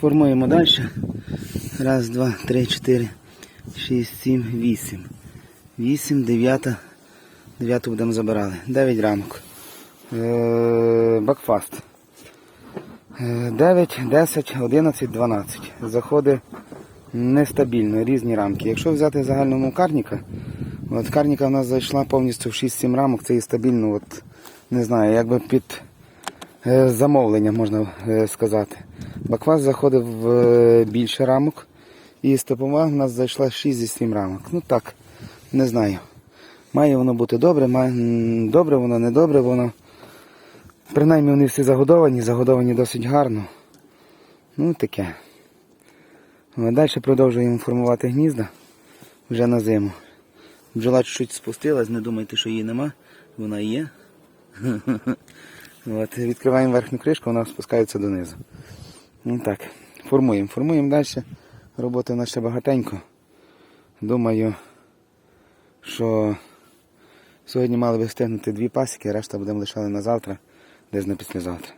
Формуємо далі. Раз, два, три, чотири, шість, сім, вісім. Вісім, дев'ята. Дев'яту будемо забирали. Дев'ять рамок. Е, Бакфаст. Е, 9, 10, 11, 12. Заходи нестабільно, різні рамки. Якщо взяти загальному карніка, от карніка в нас зайшла повністю в 6-7 рамок, це і стабільно, от, не знаю, якби під е, замовлення, можна е, сказати. Баквас заходив в е, більше рамок, і стопова в нас зайшла 6 зі 7 рамок. Ну так, не знаю. Має воно бути добре, має, добре воно, не добре воно. Принаймні вони всі загодовані, загодовані досить гарно. Ну таке. Далі продовжуємо формувати гнізда вже на зиму. Бджола чуть-чуть спустилась, не думайте, що її нема. Вона є. От, відкриваємо верхню кришку, вона спускається донизу. Ну так, формуємо. Формуємо далі. Роботи в нас ще багатенько. Думаю, що сьогодні мали би встигнути дві пасіки, решта будемо лишали на завтра, десь на післязавтра.